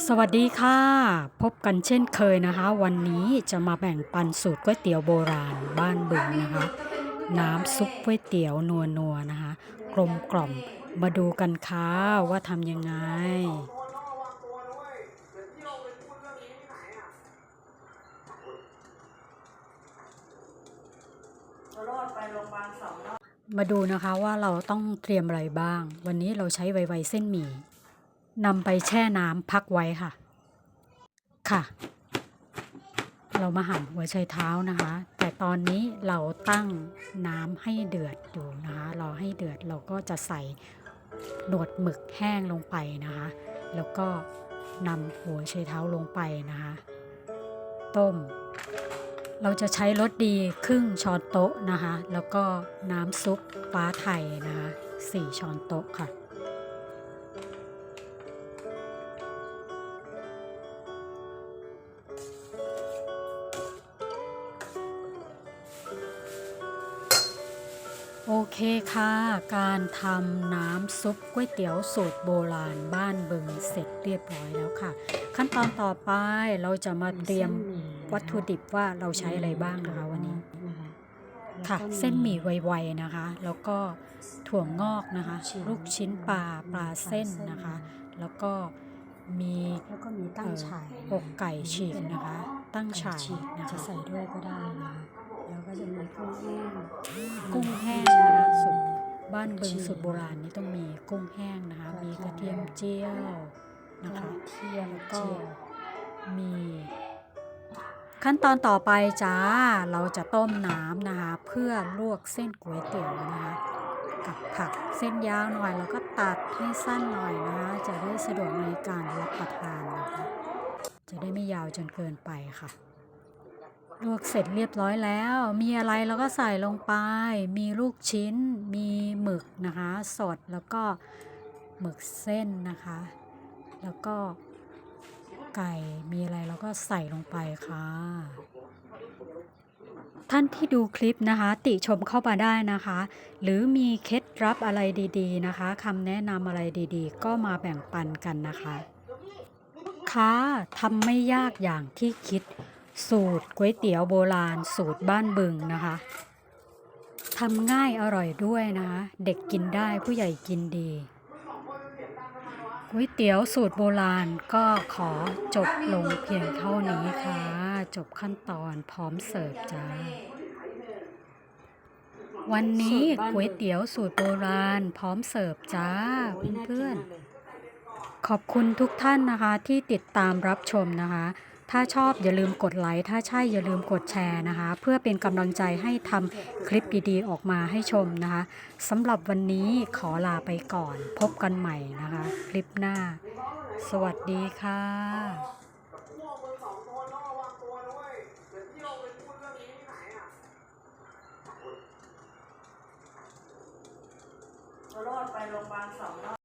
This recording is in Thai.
สวัสดีค่ะ พบกันเช่นเคยนะคะ วันนี้จะมาแบ่งปันสูตรก๋วยเตี๋ยวโบราณบ้านบึงนะคะ น้ำซุปก๋วยเตี๋ยวนัวนัวนะคะ กลมกล่อมมาดูกันค่ะว่าทำยังไง มาดูนะคะว่าเราต้องเตรียมอะไรบ้าง วันนี้เราใช้ไวๆเส้นหมี่ นำไปแช่น้ำพักไว้ค่ะ ค่ะ เรามาหั่นหัวไชเท้านะคะ แต่ตอนนี้เราตั้งน้ำให้เดือดอยู่นะคะ รอให้เดือดเราก็จะใส่หนวดหมึกแห้งลงไปนะคะ แล้วก็นำหัวไชเท้าลงไปนะคะ ต้ม เราจะใช้รสดีครึ่งช้อนโต๊ะนะคะ แล้วก็น้ำซุปฟ้าไทยนะคะสี่ช้อนโต๊ะค่ะ โอเคค่ะ การทำน้ำซุปก๋วยเตี๋ยวสูตรโบราณบ้านบึงเสร็จเรียบร้อยแล้วค่ะ ขั้นตอนต่อไปเราจะมาเตรียมวัตถุดิบว่าเราใช้อะไรบ้างนะคะวันนี้ค่ะ เส้นหมี่ไวๆนะคะ แล้วก็ถั่วงอกนะคะ ลูกชิ้นปลาปลาเส้นนะคะ แล้วก็มีแล้วก็มีตั้งฉ่ายอกไก่ฉีกนะคะ ตั้งฉ่ายฉีกนะจะคะใส่ด้วยก็ได้นะคะ แล้วก็จะมีกุ้งแห้งกุ้งแห้งนะคะสุดบ้านบึงสุดโบราณนี่ต้องมีกุ้งแห้งนะคะ มีกระเทียมเจียวนะคะเทียมแล้วก็เจียวมี ขั้นตอนต่อไปจ้าเราจะต้มน้ำนะคะ เพื่อลวกเส้นก๋วยเตี๋ยวนะคะกับผักเส้นยาวหน่อยแล้วก็ตัดให้สั้นหน่อยนะคะจะได้สะดวกในการรับประทานนะคะ จะได้ไม่ยาวจนเกินไปค่ะ ลวกเสร็จเรียบร้อยแล้ว มีอะไรเราก็ใส่ลงไป มีลูกชิ้น มีหมึกนะคะ สดแล้วก็หมึกเส้นนะคะ แล้วก็ไก่มีอะไรเราก็ใส่ลงไปค่ะ ท่านที่ดูคลิปนะคะ ติชมเข้ามาได้นะคะ หรือมีเคล็ดลับอะไรดีๆนะคะคำแนะนำอะไรดีๆ ก็มาแบ่งปันกันนะคะค่ะทำไม่ยากอย่างที่คิด สูตรก๋วยเตี๋ยวโบราณ สูตรบ้านบึงนะคะทำง่ายอร่อยด้วยนะคะเด็กกินได้ผู้ใหญ่กินดีก๋วยเตี๋ยวสูตรโบราณก็ขอจบลงเพียงเท่านี้ค่ะ จบขั้นตอนพร้อมเสิร์ฟจ้า วันนี้ก๋วยเตี๋ยวสูตรโบราณ พร้อมเสิร์ฟจ้าเพื่อนๆขอบคุณทุกท่านนะคะที่ติดตามรับชมนะคะ ถ้าชอบอย่าลืมกดไลค์ถ้าใช่อย่าลืมกดแชร์นะคะ เพื่อเป็นกำลังใจให้ทำคลิปดีๆออกมาให้ชมนะคะสำหรับวันนี้ขอลาไปก่อน พบกันใหม่นะคะ คลิปหน้า สวัสดีค่ะรอดไปโรงพยาบาลสองรอบ